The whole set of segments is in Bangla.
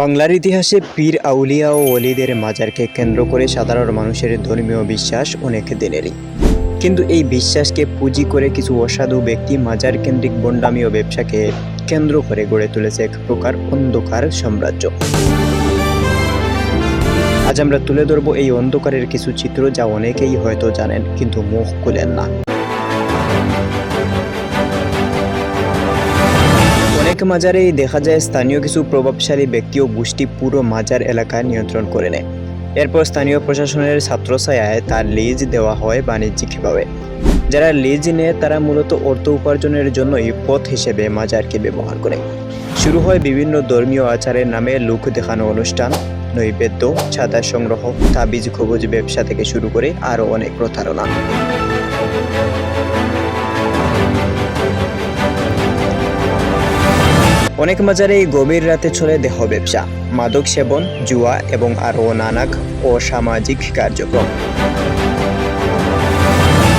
বাংলার ইতিহাসে পীর আউলিয়া ও অলিদের মাজারকে কেন্দ্র করে সাধারণ মানুষের ধর্মীয় বিশ্বাস অনেক দিনেরই। কিন্তু এই বিশ্বাসকে পুঁজি করে কিছু অসাধু ব্যক্তি মাজার কেন্দ্রিক বন্ডামি ও ব্যবসাকে কেন্দ্র করে গড়ে তুলেছে এক প্রকার অন্ধকার সাম্রাজ্য। আজ আমরা তুলে ধরব এই অন্ধকারের কিছু চিত্র যা অনেকেই হয়তো জানেন, কিন্তু মুখ খুলেন না। অনেক মাজারেই দেখা যায় স্থানীয় কিছু প্রভাবশালী ব্যক্তি ও গোষ্ঠী পুরো মাজার এলাকা নিয়ন্ত্রণ করে নেয়। এরপর স্থানীয় প্রশাসনের ছাত্রছায়ায় তার লিজ দেওয়া হয় বাণিজ্যিকভাবে। যারা লিজ নেয়, তারা মূলত অর্থ উপার্জনের জন্যই পথ হিসেবে মাজারকে ব্যবহার করে। শুরু হয় বিভিন্ন ধর্মীয় আচারের নামে লোক দেখানো অনুষ্ঠান, নৈবেদ্য, ছাতা সংগ্রহ, তাবিজ, খবজ ব্যবসা থেকে শুরু করে আরও অনেক প্রতারণা। অনেক মাজারে এই গভীর রাতে চলে দেহ ব্যবসা, মাদক সেবন, জুয়া এবং আরও নানাক অসামাজিক কার্যক্রম।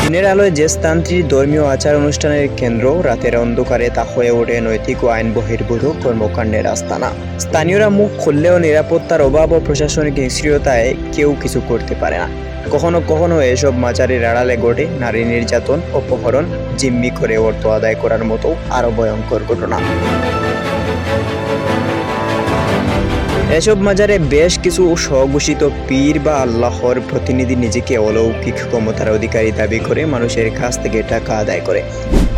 দিনের আলোয় যে স্থানটি ধর্মীয় আচার অনুষ্ঠানের কেন্দ্র, রাতের অন্ধকারে তা হয়ে ওঠে নৈতিক ও আইন বহির্ভূত কর্মকাণ্ডের আস্তানা। স্থানীয়রা মুখ খুললেও নিরাপত্তার অভাব ও প্রশাসনিক নিষ্ক্রিয়তায় কেউ কিছু করতে পারে না। কখনো কখনো এসব মাচারের আড়ালে ঘটে নারী নির্যাতন, অপহরণ, জিম্মি করে অর্থ আদায় করার মতো আরও ভয়ঙ্কর ঘটনা। এসব মাজারে বেশ কিছু স্বঘোষিত পীর বা আল্লাহর প্রতিনিধি নিজেকে অলৌকিক ক্ষমতার অধিকারী দাবি করে মানুষের কাছ থেকে টাকা আদায় করে।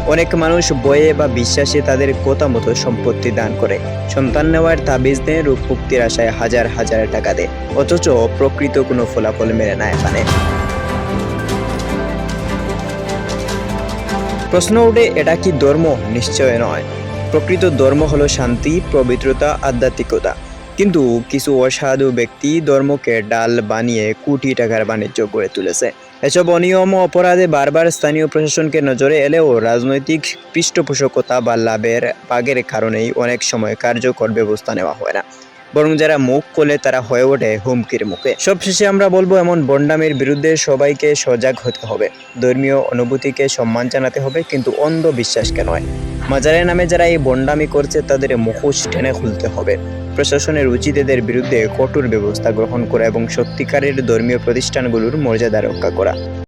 অনেক মানুষ বয়ে বা বিশ্বাসে তাদের কথা মতো সম্পত্তি দান করে। সন্তান নেওয়ার তাবিজ দেয়, রূপ মুক্তির আশায় হাজার হাজার টাকা দেয়। অথচ প্রকৃত কোনো ফলাফল মেলে না এখানে। প্রশ্ন উঠে এটা কি ধর্ম? নিশ্চয় নয়। প্রকৃত ধর্ম হলো শান্তি, পবিত্রতা, আধ্যাত্মিকতা। কিন্তু কিছু অসাধু ব্যক্তি ধর্মকে ডাল বানিয়ে কোটি টাকার বাণিজ্য গড়ে তুলেছে। এসব অনিয়ম অপরাধে বারবার স্থানীয় প্রশাসনকে নজরে এলেও রাজনৈতিক পৃষ্ঠপোষকতা বা লাভের পাগের কারণেই অনেক সময় কার্যকর ব্যবস্থা নেওয়া হয় না। বরং যারা মুখ খোলে তারা হয়ে ওঠে হুমকির মুখে। সবশেষে আমরা বলব, এমন বন্ডামের বিরুদ্ধে সবাইকে সজাগ হতে হবে। ধর্মীয় অনুভূতিকে সম্মান জানাতে হবে, কিন্তু অন্ধ বিশ্বাসকে নয়। মাজারের নামে যারা এই বন্ডামি করছে, তাদের মুখোশ টেনে খুলতে হবে। প্রশাসনের উচিত এদের বিরুদ্ধে কঠোর ব্যবস্থা গ্রহণ করা এবং সত্যিকারের ধর্মীয় প্রতিষ্ঠানগুলোর মর্যাদা রক্ষা করা।